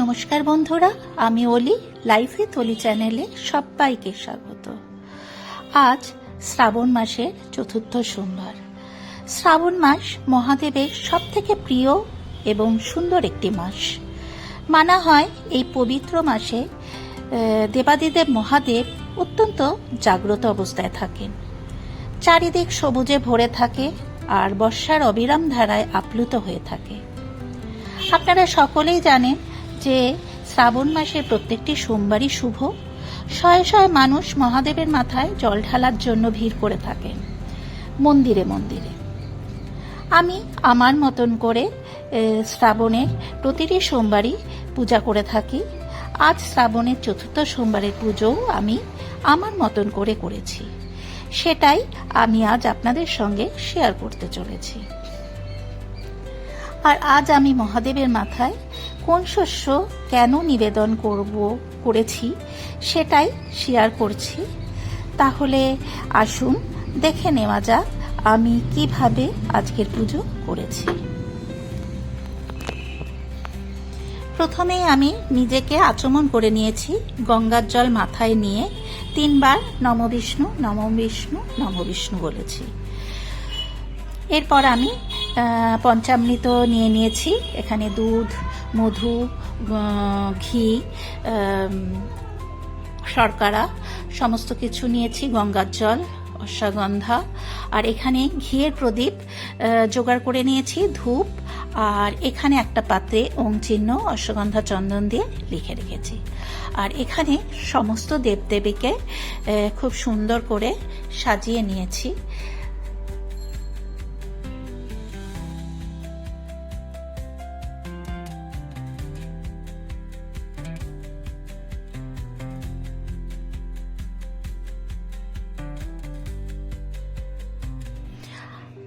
নমস্কার বন্ধুরা, আমি অলি লাইফে তলি চ্যানেলে সবাইকে স্বাগত। আজ শ্রাবণ মাসের চতুর্থ সোমবার। শ্রাবণ মাস মহাদেবের সব থেকে প্রিয় এবং সুন্দর একটি মাস। মানা হয় এই পবিত্র মাসে দেবাদিদেব মহাদেব অত্যন্ত জাগ্রত অবস্থায় থাকেন। চারিদিক সবুজে ভরে থাকে আর বর্ষার অবিরাম ধারায় আপ্লুত হয়ে থাকে। আপনারা সকলেই জানেন যে শ্রাবণ মাসের প্রত্যেকটি সোমবারই শুভ, শয়ে শয়ে মানুষ মহাদেবের মাথায় জল ঢালার জন্য ভিড় করে থাকেন মন্দিরে মন্দিরে। আমি আমার মতন করে শ্রাবণের প্রতিটি সোমবারই পূজা করে থাকি। আজ শ্রাবণের চতুর্থ সোমবারের পুজোও আমি আমার মতন করে করেছি। সেটাই আমি আজ আপনাদের সঙ্গে শেয়ার করতে চলেছি। আর আজ আমি মহাদেবের মাথায় কোন শস্য কেন নিবেদন করব, করেছি, সেটাই শেয়ার করছি। তাহলে আসুন দেখে নেওয়া যাক আমি কীভাবে আজকের পুজো করেছি। প্রথমেই আমি নিজেকে আচমন করে নিয়েছি, গঙ্গার জল মাথায় নিয়ে তিনবার নম বিষ্ণু নম বিষ্ণু নম বিষ্ণু বলেছি। এরপর আমি পঞ্চামৃত নিয়ে নিয়েছি, এখানে দুধ মধু ঘি শর্করা, সমস্ত কিছু নিয়েছি, গঙ্গার জল, অশ্বগন্ধা। আর এখানে ঘিয়ের প্রদীপ জোগাড় করে নিয়েছি, ধূপ। আর এখানে একটা পাত্রে ওং চিহ্ন, অশ্বগন্ধা চন্দন দিয়ে লিখে রেখেছি। আর এখানে সমস্ত দেবদেবীকে খুব সুন্দর করে সাজিয়ে নিয়েছি।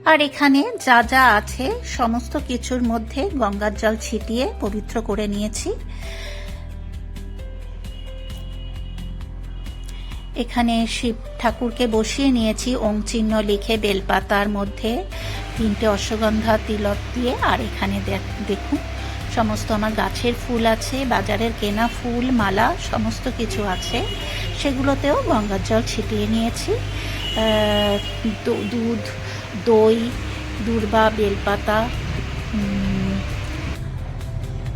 আর এখানে যা যা আছে, সমস্ত কিছুর মধ্যে গঙ্গার জল ছিটিয়ে পবিত্র করে নিয়েছি। এখানে শিব ঠাকুরকে বসিয়ে নিয়েছি ওং চিহ্ন লিখে বেলপাতার মধ্যে তিনটে অশ্বগন্ধা তিলক দিয়ে। আর এখানে দেখ- দেখুন, সমস্ত আমার গাছের ফুল আছে, বাজারের কেনা ফুল, মালা, সমস্ত কিছু আছে। সেগুলোতেও গঙ্গার জল ছিটিয়ে নিয়েছি। দুধ দই, দূর্বা, বেলপাতা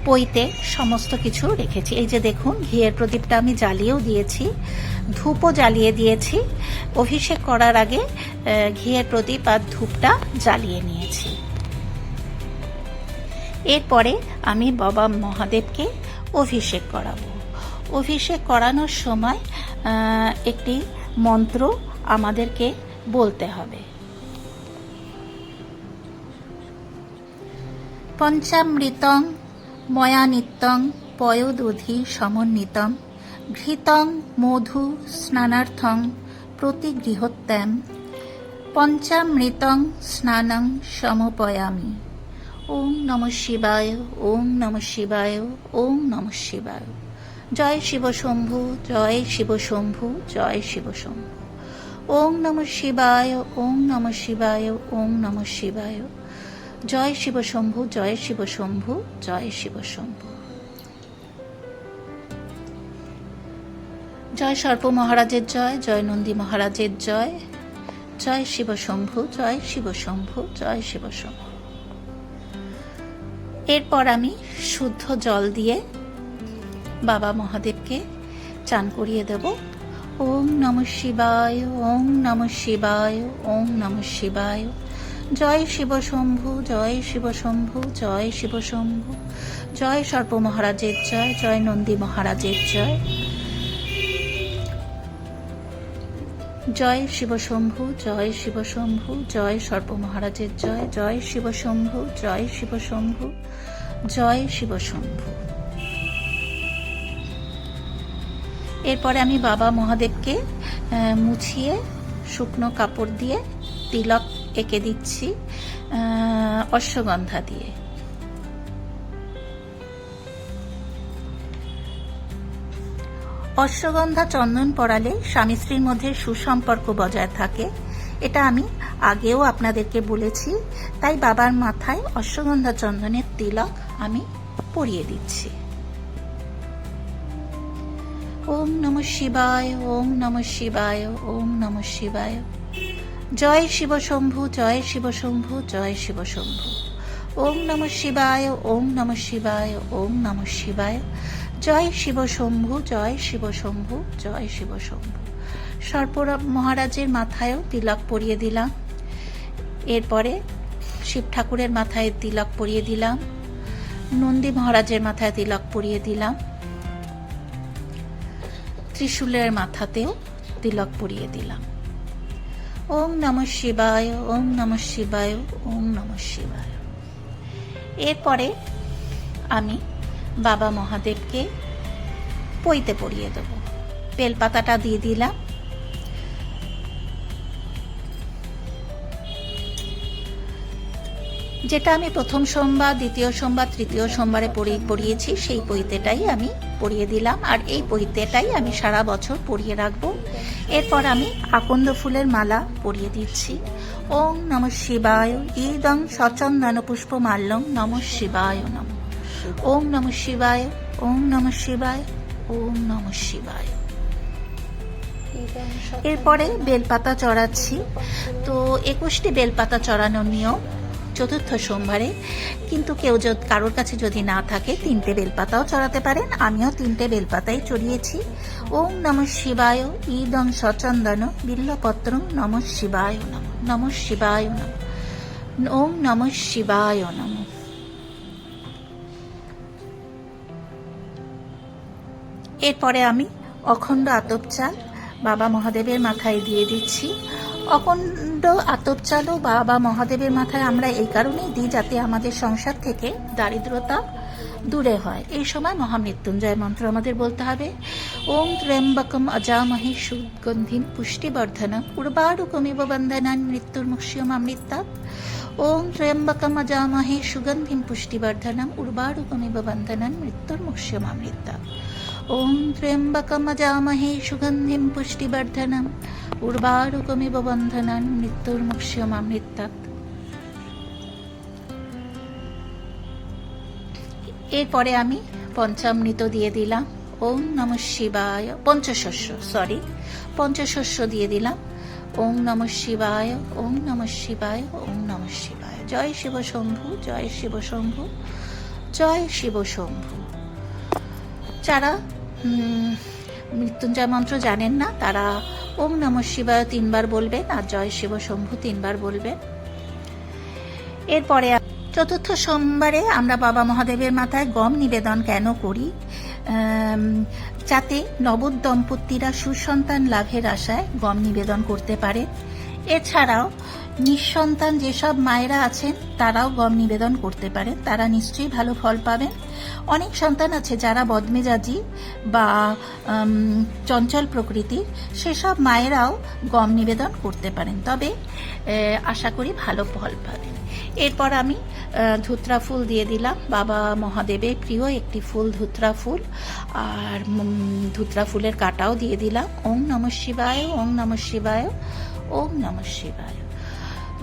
পইতে সমস্ত কিছু রেখেছি। এই যে দেখুন, ঘিয়ের প্রদীপটা আমি জ্বালিয়েও দিয়েছি, ধূপও জ্বালিয়ে দিয়েছি। অভিষেক করার আগে ঘিয়ের প্রদীপ আর ধূপটা জ্বালিয়ে নিয়েছি। এরপরে আমি বাবা মহাদেবকে অভিষেক করাবো। অভিষেক করানোর সময় একটি মন্ত্র আমাদেরকে বলতে হবে। পঞ্চামৃতং ময়ানিত্যং পয়োদধি সমন্বিতম ঘৃতং মধু স্নানার্থং প্রতিগৃহত্যাম পঞ্চামৃতং স্নানং সমপয়ামি। ওম নম শিবায়, ওম নম শিবায়, ওম নম শিবায়। জয় শিব শম্ভু, জয় শিব শম্ভু, জয় শিব শম্ভু। ওম নম শিবায়, ওম নম শিবায়, ওম নম শিবায়। জয় শিব শম্ভু, জয় শিব শম্ভু, জয় শিব শম্ভু। জয় সর্প মহারাজের জয় জয় নন্দী মহারাজের জয় জয় শিব শম্ভু, জয় শিব শম্ভু, জয় শিব শম্ভু। এরপর আমি শুদ্ধ জল দিয়ে বাবা মহাদেবকে চান করিয়ে দেব। ওম নম শিবায়, ওম নম শিবায়, ওম নম শিবায়। জয় শিব শম্ভু, জয় শিব শম্ভু, জয় শিব শম্ভু, জয় সর্প মহারাজের জয় জয় নন্দী মহারাজের জয়। জয় শিব শম্ভু, জয় শিব শম্ভু, জয় সর্প মহারাজের জয় জয় শিব শম্ভু, জয় শিব শম্ভু, জয় শিব শম্ভু। এরপরে আমি বাবা মহাদেবকে মুছিয়ে শুকনো কাপড় দিয়ে তিলক এঁকে দিচ্ছি অশ্বগন্ধা দিয়ে। অশ্বগন্ধা চন্দন পরালে স্বামী স্ত্রীর মধ্যে সুসম্পর্ক বজায় থাকে। এটা আমি আগেও আপনাদেরকে বলেছি, তাই বাবার মাথায় অশ্বগন্ধা চন্দনের তিলক আমি পরিয়ে দিচ্ছি। ওম নম শিবায়, ওম নম শিবায়, ওম নম শিবায়। জয় শিব শম্ভু, জয় শিব শম্ভু, জয় শিব শম্ভু। ওম নম শিবায়, ওম নম শিবায়, ওম নম শিবায়। জয় শিব শম্ভু, জয় শিব শম্ভু, জয় শিব শম্ভু। সর্পরা মহারাজের মাথায়ও তিলক পরিয়ে দিলাম। এরপরে শিব ঠাকুরের মাথায় তিলক পরিয়ে দিলাম। নন্দী মহারাজের মাথায় তিলক পরিয়ে দিলাম। ত্রিশূলের মাথাতেও তিলক পরিয়ে দিলাম। ওম নম শিবায়, ওম নম শিবায়, ওম নম শিবায়। এরপরে আমি বাবা মহাদেবকে পইতে পরিয়ে দেব। বেলপাতাটা দিয়ে দিলাম। যেটা আমি প্রথম সোমবার, দ্বিতীয় সোমবার, তৃতীয় সোমবারে পড়ি- পড়িয়েছি সেই পৈতেটাই আমি পরিয়ে দিলাম আর এই পৈতেটাই আমি সারা বছর পরিয়ে রাখব। এরপর আমি আকন্দ ফুলের মালা পরিয়ে দিচ্ছি। ওম নম শিবায় ইদং সচন্দন পুষ্প মাল্যম নম শিবায় নম। ওম নম শিবায় ওম নম শিবায় ওম নম শিবায়। এরপরে বেলপাতা চড়াচ্ছি। তো একুশটি বেলপাতা চড়ানোর নিয়ম চতুর্থ সোমবারে। কিন্তু কেউ কারোর কাছে যদি না থাকে, তিনটে বেলপাতাও চড়াতে পারেন। আমিও তিনটে বেলপাতাই চড়িয়েছি। ওম নম শিবায় ইদং সচন্দন, বিল্লপত্র নম শিবায় নম নম শিবায় নম, ওম নম শিবায় নম। এরপরে আমি অখণ্ড আতপ চাল বাবা মহাদেবের মাথায় দিয়ে দিচ্ছি। অখণ্ড আতপ চালও বাবা মহাদেবের মাথায় আমরা এই কারণেই দিই যাতে আমাদের সংসার থেকে দারিদ্রতা দূরে হয়। এই সময় মহামৃত্যুঞ্জয় মন্ত্র আমাদের বলতে হবে, ওম ত্র্যম্বকম অজামহে সুগন্ধিম পুষ্টিবর্ধনম উর্বারুকমিব বন্ধনান মৃত্যুর মুক্ষিয়ম অমৃতাৎ ওম ত্র্যম্বকম অজামহে সুগন্ধিম পুষ্টিবর্ধনম উর্বারুকমিব বন্ধনান মৃত্যুর মুক্ষিয়ম অমৃতাৎ ওম ত্র্যম্বকমজামহে সুগন্ধিম পুষ্টিবর্ধনম। উর্বারুকমিব বন্ধনান মৃত্যুর মুক্ষমামৃতাৎ এরপরে আমি পঞ্চামৃত দিয়ে দিলাম। ওম নম শিবায় পঞ্চশস্য সরি পঞ্চশস্য দিয়ে দিলাম। ওম নম শিবায়, ওম নম শিবায়, ওম নম শিবায়। জয় শিব শম্ভু, জয় শিব শম্ভু, জয় শিব শম্ভু। যারা মৃত্যুঞ্জয় মন্ত্র জানেন না? তারা ওম নম শিবায় তিনবার বলবেন আর জয় শিব শম্ভু তিনবার বলবেন। এরপরে চতুর্থ সোমবারে আমরা বাবা মহাদেবের মাথায় গম নিবেদন কেন করি? যাতে নবদ দম্পতিরা সুসন্তান লাভের আশায় গম নিবেদন করতে পারে। এছাড়াও নিঃসন্তান যেসব মায়েরা আছেন, তারাও গম নিবেদন করতে পারেন। তারা নিশ্চয়ই ভালো ফল পাবেন। অনেক সন্তান আছে যারা বদমেজাজি বা চঞ্চল প্রকৃতির সেসব মায়েরাও গম নিবেদন করতে পারেন। তবে আশা করি ভালো ফল পাবেন। এরপর আমি ধুত্রা ফুল দিয়ে দিলাম। বাবা মহাদেবের প্রিয় একটি ফুল, ধুত্রা ফুল। আর ধুত্রা ফুলের কাটাও দিয়ে দিলাম। ওম নম শিবায়, ওম নম শিবায়, ওম নম শিবায়।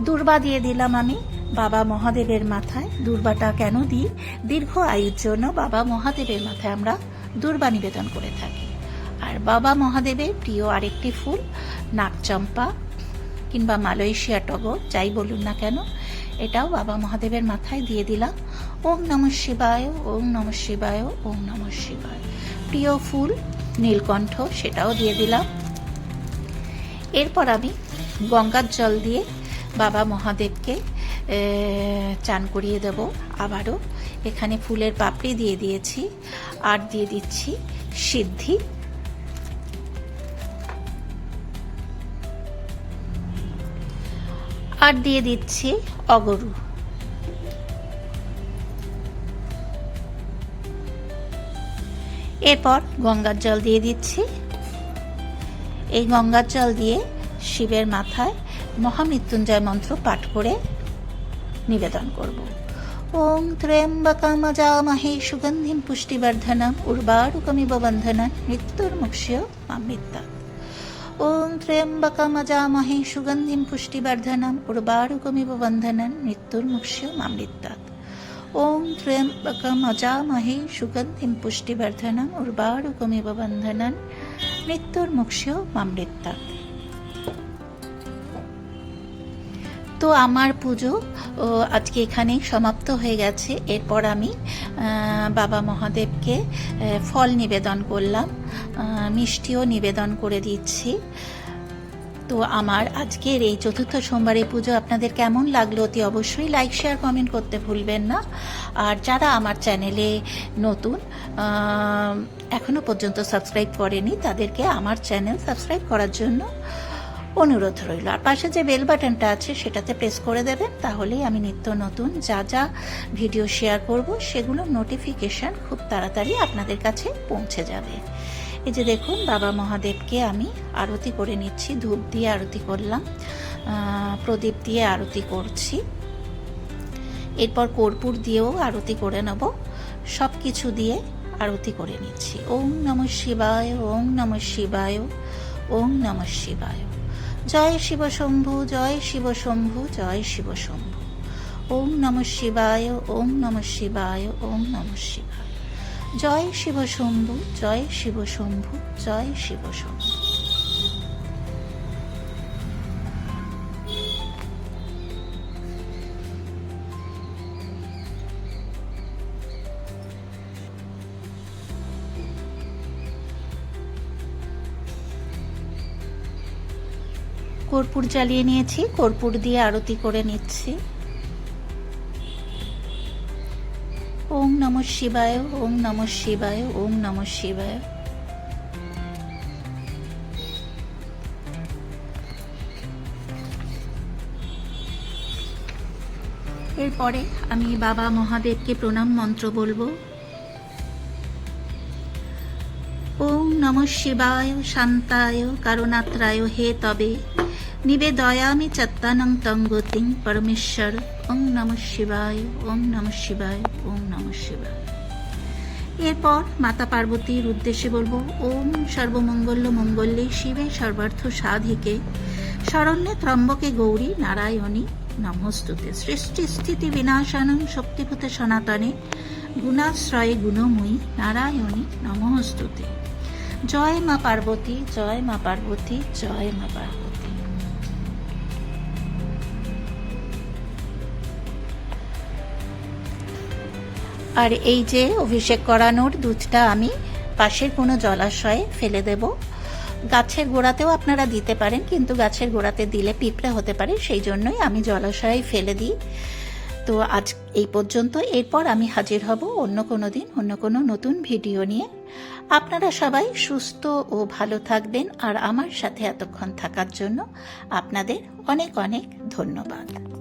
দুর্বা দিয়ে দিলাম আমি বাবা মহাদেবের মাথায়। দুর্বাটা কেন দিই? দীর্ঘ আয়ুর জন্য বাবা মহাদেবের মাথায় আমরা দুর্বা নিবেদন করে থাকি। আর বাবা মহাদেবের প্রিয় আরেকটি ফুল নাকচম্পা কিংবা মালয়েশিয়া টগর, যাই বলুন না কেন, এটাও বাবা মহাদেবের মাথায় দিয়ে দিলাম। ওম নম শিবায়, ওম নম শিবায়, ওম নম শিবায়। প্রিয় ফুল, নীলকণ্ঠ, সেটাও দিয়ে দিলাম। এরপর আমি গঙ্গার জল দিয়ে বাবা মহাদেবকে চান করিয়ে দেব আবারও। এখানে ফুলের পাপড়ি দিয়ে দিয়েছি, আর দিয়ে দিচ্ছি সিদ্ধি। আর দিয়ে দিচ্ছি অগরু। এরপর গঙ্গার জল দিয়ে দিচ্ছি। এই গঙ্গার জল দিয়ে শিবের মাথায় মহামৃত্যুঞ্জয় মন্ত্র পাঠ করে নিবেদন করব। ওং ত্র্যম্বকমজামহে সুগন্ধিম পুষ্টিবর্ধনম উর্বারুকমিব মৃত্যুর মুক্ষ্য মামৃত্যাৎ ওং ত্র্যম্বকমজামহে সুগন্ধিম পুষ্টিবর্ধনম উর্বারুকমিব মৃত্যুর মুক্ষ্য মামৃত্যাৎ ওম ত্র্যম্বকম অজামহে সুগন্ধিম পুষ্টিবর্ধনম উর্বারুকমিব মৃত্যুর মুক্ষেও মামৃত্যা তো আমার পুজো আজকে এখানেই সমাপ্ত হয়ে গেছে। এরপর আমি বাবা মহাদেবকে ফল নিবেদন করলাম মিষ্টিও নিবেদন করে দিচ্ছি। তো আমার আজকের এই চতুর্থ সোমবারে পুজো আপনাদের কেমন লাগল অতি অবশ্যই লাইক শেয়ার কমেন্ট করতে ভুলবেন না। আর যারা আমার চ্যানেলে নতুন আহ, এখনও পর্যন্ত সাবস্ক্রাইব করেনি তাদেরকে আমার চ্যানেল সাবস্ক্রাইব করার জন্য অনুরোধ রইল। আর পাশে যে বেল বাটনটা আছে, সেটাতে প্রেস করে দেবেন। তাহলেই আমি নিত্য নতুন যা যা ভিডিও শেয়ার করব সেগুলোর নোটিফিকেশন খুব তাড়াতাড়ি আপনাদের কাছে পৌঁছে যাবে। এই যে দেখুন, বাবা মহাদেবকে আমি আরতি করে নিচ্ছি, ধূপ দিয়ে আরতি করলাম প্রদীপ দিয়ে আরতি করছি। এরপর কর্পূর দিয়েও আরতি করে নেব। সব কিছু দিয়ে আরতি করে নিচ্ছি। ওম নম শিবায়, ওম নম শিবায়, ওম নম শিবায়। জয় শিব শম্ভু জয় শিব শম্ভু জয় শিব শম্ভু ওম নম শিবায়, ওম নম শিবায়, ওম নম শিবায়। জয় শিব শম্ভু জয় শিব শম্ভু জয় শিব শম্ভু কর্পূর জ্বালিয়ে নিয়েছি, কর্পূর দিয়ে আরতি করে নিচ্ছি। ওম নম শিবায়, ওম নম শিবায়, ওম নম শিবায়। এরপরে আমি বাবা মহাদেবকে প্রণাম মন্ত্র বলব। ওম নম শিবায়, শান্তায় কারুণাত্রায় হে তবে। নিবেদয়ামি চত্তানং তং পরমেশ্বর ওম নম শিবায় ওম নম শিবায় ওম নম শিবায় এরপর মাতা পার্বতীর উদ্দেশ্যে বলব, ওম সর্বমঙ্গল্য মঙ্গল্যে শিবে সর্বার্থ সাধিকে, শরণ্যে ত্রম্বকে গৌরী নারায়ণী নমস্তুতে। সৃষ্টি স্থিতি বিনাশানং শক্তিভূতে সনাতনে গুণাশ্রয়ে গুণময়ী নারায়ণী নমস্তুতে। জয় মা পার্বতী, জয় মা পার্বতী, জয় মা পার্বতী। আর এই যে অভিষেক করানোর দুধটা আমি পাশের কোনো জলাশয়ে ফেলে দেব। গাছের গোড়াতেও আপনারা দিতে পারেন, কিন্তু গাছের গোড়াতে দিলে পিঁপড়া হতে পারে, সেই জন্যই আমি জলাশয়ে ফেলে দিই। তো আজ এই পর্যন্ত। এরপর আমি হাজির হব অন্য কোনো দিন, অন্য কোনো নতুন ভিডিও নিয়ে। আপনারা সবাই সুস্থ ও ভালো থাকবেন, আর আমার সাথে এতক্ষণ থাকার জন্য আপনাদের অনেক অনেক ধন্যবাদ।